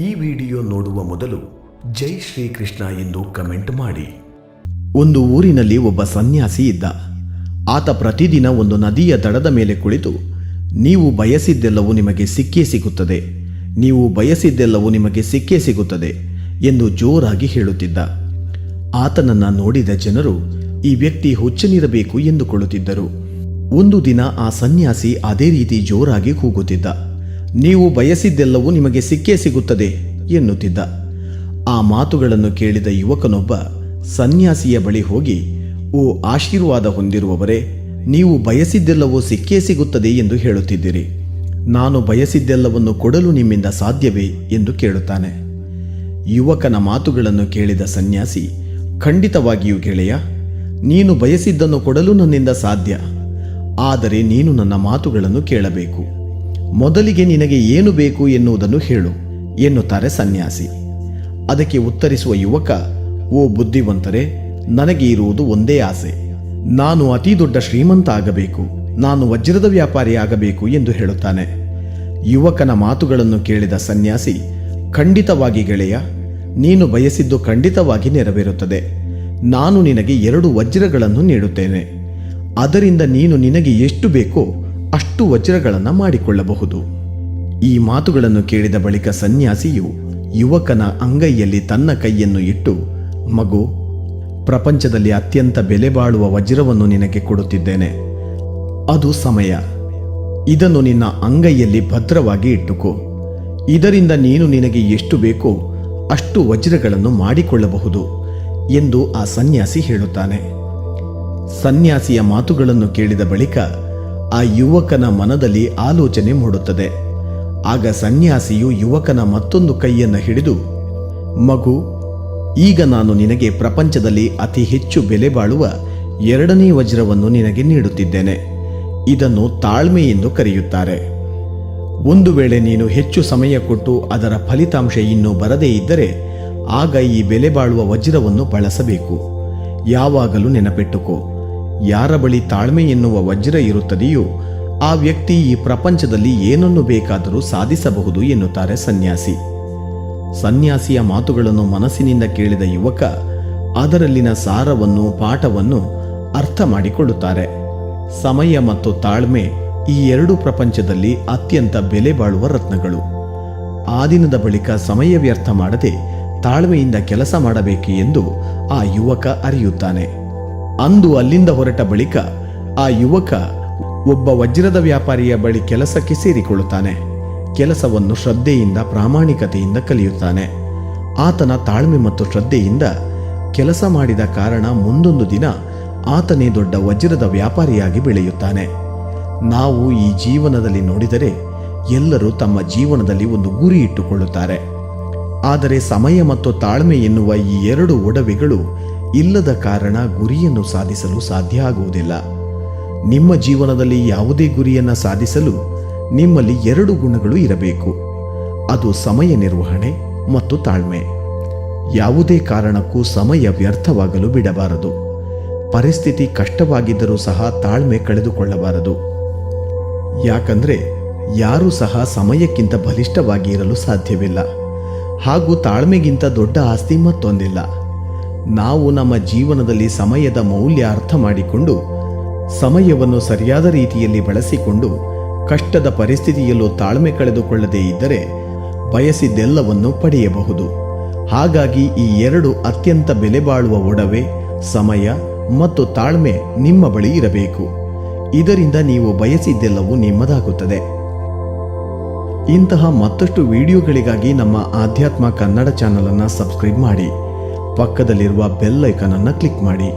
ಈ ವಿಡಿಯೋ ನೋಡುವ ಮೊದಲು ಜೈ ಶ್ರೀಕೃಷ್ಣ ಎಂದು ಕಮೆಂಟ್ ಮಾಡಿ. ಒಂದು ಊರಿನಲ್ಲಿ ಒಬ್ಬ ಸನ್ಯಾಸಿ ಇದ್ದ. ಆತ ಪ್ರತಿದಿನ ಒಂದು ನದಿಯ ದಡದ ಮೇಲೆ ಕುಳಿತು, ನೀವು ಬಯಸಿದ್ದೆಲ್ಲವೂ ನಿಮಗೆ ಸಿಕ್ಕೇ ಸಿಗುತ್ತದೆ. ನೀವು ಬಯಸಿದ್ದೆಲ್ಲವೂ ನಿಮಗೆ ಸಿಕ್ಕೇ ಸಿಗುತ್ತದೆ ಎಂದು ಜೋರಾಗಿ ಹೇಳುತ್ತಿದ್ದ. ಆತನನ್ನ ನೋಡಿದ ಜನರು, ಈ ವ್ಯಕ್ತಿ ಹುಚ್ಚನಿರಬೇಕು ಎಂದುಕೊಳ್ಳುತ್ತಿದ್ದರು. ಒಂದು ದಿನ ಆ ಸನ್ಯಾಸಿ ಅದೇ ರೀತಿ ಜೋರಾಗಿ ಕೂಗುತ್ತಿದ್ದ. ನೀವು ಬಯಸಿದ್ದೆಲ್ಲವೂ ನಿಮಗೆ ಸಿಕ್ಕೇ ಸಿಗುತ್ತದೆ ಎನ್ನುತ್ತಿದ್ದ. ಆ ಮಾತುಗಳನ್ನು ಕೇಳಿದ ಯುವಕನೊಬ್ಬ ಸನ್ಯಾಸಿಯ ಬಳಿ ಹೋಗಿ, ಓ ಆಶೀರ್ವಾದ ಹೊಂದಿರುವವರೇ, ನೀವು ಬಯಸಿದ್ದೆಲ್ಲವೂ ಸಿಕ್ಕೇ ಸಿಗುತ್ತದೆ ಎಂದು ಹೇಳುತ್ತಿದ್ದೀರಿ. ನಾನು ಬಯಸಿದ್ದೆಲ್ಲವನ್ನು ಕೊಡಲು ನಿಮ್ಮಿಂದ ಸಾಧ್ಯವೇ ಎಂದು ಕೇಳುತ್ತಾನೆ. ಯುವಕನ ಮಾತುಗಳನ್ನು ಕೇಳಿದ ಸನ್ಯಾಸಿ, ಖಂಡಿತವಾಗಿಯೂ ಗೆಳೆಯ, ನೀನು ಬಯಸಿದ್ದನ್ನು ಕೊಡಲು ನನ್ನಿಂದ ಸಾಧ್ಯ, ಆದರೆ ನೀನು ನನ್ನ ಮಾತುಗಳನ್ನು ಕೇಳಬೇಕು. ಮೊದಲಿಗೆ ನಿನಗೆ ಏನು ಬೇಕು ಎನ್ನುವುದನ್ನು ಹೇಳು, ಎನ್ನುತ್ತಾರೆ ಸನ್ಯಾಸಿ. ಅದಕ್ಕೆ ಉತ್ತರಿಸುವ ಯುವಕ, ಓ ಬುದ್ಧಿವಂತರೇ, ನನಗೆ ಇರುವುದು ಒಂದೇ ಆಸೆ. ನಾನು ಅತಿ ದೊಡ್ಡ ಶ್ರೀಮಂತ ಆಗಬೇಕು ನಾನು ವಜ್ರದ ವ್ಯಾಪಾರಿ ಆಗಬೇಕು ಎಂದು ಹೇಳುತ್ತಾನೆ. ಯುವಕನ ಮಾತುಗಳನ್ನು ಕೇಳಿದ ಸನ್ಯಾಸಿ, ಖಂಡಿತವಾಗಿ ಗೆಳೆಯ, ನೀನು ಬಯಸಿದ್ದು ಖಂಡಿತವಾಗಿ ನೆರವೇರುತ್ತದೆ. ನಾನು ನಿನಗೆ ಎರಡು ವಜ್ರಗಳನ್ನು ನೀಡುತ್ತೇನೆ. ಅದರಿಂದ ನೀನು ನಿನಗೆ ಎಷ್ಟು ಬೇಕೋ ಅಷ್ಟು ವಜ್ರಗಳನ್ನು ಮಾಡಿಕೊಳ್ಳಬಹುದು. ಈ ಮಾತುಗಳನ್ನು ಕೇಳಿದ ಬಳಿಕ ಸನ್ಯಾಸಿಯು ಯುವಕನ ಅಂಗೈಯಲ್ಲಿ ತನ್ನ ಕೈಯನ್ನು ಇಟ್ಟು, ಮಗು, ಪ್ರಪಂಚದಲ್ಲಿ ಅತ್ಯಂತ ಬೆಲೆ ಬಾಳುವ ವಜ್ರವನ್ನು ನಿನಗೆ ಕೊಡುತ್ತಿದ್ದೇನೆ. ಅದು ಸಮಯ. ಇದನ್ನು ನಿನ್ನ ಅಂಗೈಯಲ್ಲಿ ಭದ್ರವಾಗಿ ಇಟ್ಟುಕೋ. ಇದರಿಂದ ನೀನು ನಿನಗೆ ಎಷ್ಟು ಬೇಕೋ ಅಷ್ಟು ವಜ್ರಗಳನ್ನು ಮಾಡಿಕೊಳ್ಳಬಹುದು, ಎಂದು ಆ ಸನ್ಯಾಸಿ ಹೇಳುತ್ತಾನೆ. ಸನ್ಯಾಸಿಯ ಮಾತುಗಳನ್ನು ಕೇಳಿದ ಬಳಿಕ ಆ ಯುವಕನ ಮನದಲ್ಲಿ ಆಲೋಚನೆ ಮೂಡುತ್ತದೆ. ಆಗ ಸನ್ಯಾಸಿಯು ಯುವಕನ ಮತ್ತೊಂದು ಕೈಯನ್ನು ಹಿಡಿದು, ಮಗು, ಈಗ ನಾನು ನಿನಗೆ ಪ್ರಪಂಚದಲ್ಲಿ ಅತಿ ಹೆಚ್ಚು ಬೆಲೆ ಬಾಳುವ ಎರಡನೇ ವಜ್ರವನ್ನು ನಿನಗೆ ನೀಡುತ್ತಿದ್ದೇನೆ. ಇದನ್ನು ತಾಳ್ಮೆ ಎಂದು ಕರೆಯುತ್ತಾರೆ. ಒಂದು ವೇಳೆ ನೀನು ಹೆಚ್ಚು ಸಮಯ ಕೊಟ್ಟು ಅದರ ಫಲಿತಾಂಶ ಇನ್ನೂ ಬರದೇ ಇದ್ದರೆ, ಆಗ ಈ ಬೆಲೆ ಬಾಳುವ ವಜ್ರವನ್ನು ಬಳಸಬೇಕು. ಯಾವಾಗಲೂ ನೆನಪಿಟ್ಟುಕೋ. ಯಾರ ಬಳಿ ತಾಳ್ಮೆ ಎನ್ನುವ ವಜ್ರ ಇರುತ್ತದೆಯೋ, ಆ ವ್ಯಕ್ತಿ ಈ ಪ್ರಪಂಚದಲ್ಲಿ ಏನನ್ನು ಬೇಕಾದರೂ ಸಾಧಿಸಬಹುದು ಎನ್ನುತ್ತಾರೆ ಸನ್ಯಾಸಿ. ಸನ್ಯಾಸಿಯ ಮಾತುಗಳನ್ನು ಮನಸ್ಸಿನಿಂದ ಕೇಳಿದ ಯುವಕ ಅದರಲ್ಲಿನ ಸಾರವನ್ನು ಪಾಠವನ್ನು ಅರ್ಥ ಮಾಡಿಕೊಳ್ಳುತ್ತಾರೆ. ಸಮಯ ಮತ್ತು ತಾಳ್ಮೆ ಈ ಎರಡು ಪ್ರಪಂಚದಲ್ಲಿ ಅತ್ಯಂತ ಬೆಲೆ ಬಾಳುವ ರತ್ನಗಳು. ಆ ದಿನದ ಬಳಿಕ ಸಮಯ ವ್ಯರ್ಥ ಮಾಡದೆ ತಾಳ್ಮೆಯಿಂದ ಕೆಲಸ ಮಾಡಬೇಕು ಎಂದು ಆ ಯುವಕ ಅರಿಯುತ್ತಾನೆ. ಅಂದು ಅಲ್ಲಿಂದ ಹೊರಟ ಬಳಿಕ ಆ ಯುವಕ ಒಬ್ಬ ವಜ್ರದ ವ್ಯಾಪಾರಿಯ ಬಳಿ ಕೆಲಸಕ್ಕೆ ಸೇರಿಕೊಳ್ಳುತ್ತಾನೆ. ಕೆಲಸವನ್ನು ಶ್ರದ್ಧೆಯಿಂದ ಪ್ರಾಮಾಣಿಕತೆಯಿಂದ ಕಲಿಯುತ್ತಾನೆ. ಆತನ ತಾಳ್ಮೆ ಮತ್ತು ಶ್ರದ್ಧೆಯಿಂದ ಕೆಲಸ ಮಾಡಿದ ಕಾರಣ ಮುಂದೊಂದು ದಿನ ಆತನೇ ದೊಡ್ಡ ವಜ್ರದ ವ್ಯಾಪಾರಿಯಾಗಿ ಬೆಳೆಯುತ್ತಾನೆ. ನಾವು ಈ ಜೀವನದಲ್ಲಿ ನೋಡಿದರೆ ಎಲ್ಲರೂ ತಮ್ಮ ಜೀವನದಲ್ಲಿ ಒಂದು ಗುರಿ ಇಟ್ಟುಕೊಳ್ಳುತ್ತಾರೆ. ಆದರೆ ಸಮಯ ಮತ್ತು ತಾಳ್ಮೆ ಎನ್ನುವ ಈ ಎರಡು ಒಡವೆಗಳು ಇಲ್ಲದ ಕಾರಣ ಗುರಿಯನ್ನು ಸಾಧಿಸಲು ಸಾಧ್ಯ ಆಗುವುದಿಲ್ಲ. ನಿಮ್ಮ ಜೀವನದಲ್ಲಿ ಯಾವುದೇ ಗುರಿಯನ್ನು ಸಾಧಿಸಲು ನಿಮ್ಮಲ್ಲಿ ಎರಡು ಗುಣಗಳು ಇರಬೇಕು. ಅದು ಸಮಯ ನಿರ್ವಹಣೆ ಮತ್ತು ತಾಳ್ಮೆ. ಯಾವುದೇ ಕಾರಣಕ್ಕೂ ಸಮಯ ವ್ಯರ್ಥವಾಗಲು ಬಿಡಬಾರದು. ಪರಿಸ್ಥಿತಿ ಕಷ್ಟವಾಗಿದ್ದರೂ ಸಹ ತಾಳ್ಮೆ ಕಳೆದುಕೊಳ್ಳಬಾರದು. ಯಾಕಂದ್ರೆ ಯಾರೂ ಸಹ ಸಮಯಕ್ಕಿಂತ ಬಲಿಷ್ಠವಾಗಿ ಇರಲು ಸಾಧ್ಯವಿಲ್ಲ. ಹಾಗೂ ತಾಳ್ಮೆಗಿಂತ ದೊಡ್ಡ ಆಸ್ತಿ ಮತ್ತೊಂದಿಲ್ಲ. ನಾವು ನಮ್ಮ ಜೀವನದಲ್ಲಿ ಸಮಯದ ಮೌಲ್ಯ ಅರ್ಥ ಮಾಡಿಕೊಂಡು, ಸಮಯವನ್ನು ಸರಿಯಾದ ರೀತಿಯಲ್ಲಿ ಬಳಸಿಕೊಂಡು, ಕಷ್ಟದ ಪರಿಸ್ಥಿತಿಯಲ್ಲೂ ತಾಳ್ಮೆ ಕಳೆದುಕೊಳ್ಳದೇ ಇದ್ದರೆ ಬಯಸಿದ್ದೆಲ್ಲವನ್ನು ಪಡೆಯಬಹುದು. ಹಾಗಾಗಿ ಈ ಎರಡು ಅತ್ಯಂತ ಬೆಲೆ ಬಾಳುವ ಒಡವೆ, ಸಮಯ ಮತ್ತು ತಾಳ್ಮೆ ನಿಮ್ಮ ಬಳಿ ಇರಬೇಕು. ಇದರಿಂದ ನೀವು ಬಯಸಿದ್ದೆಲ್ಲವೂ ನಿಮ್ಮದಾಗುತ್ತದೆ. ಇಂತಹ ಮತ್ತಷ್ಟು ವಿಡಿಯೋಗಳಿಗಾಗಿ ನಮ್ಮ ಆಧ್ಯಾತ್ಮ ಕನ್ನಡ ಚಾನಲನ್ನು ಸಬ್ಸ್ಕ್ರೈಬ್ ಮಾಡಿ. ಪಕ್ಕದಲ್ಲಿರುವ ಬೆಲ್ ಐಕನನ್ನು ಕ್ಲಿಕ್ ಮಾಡಿ.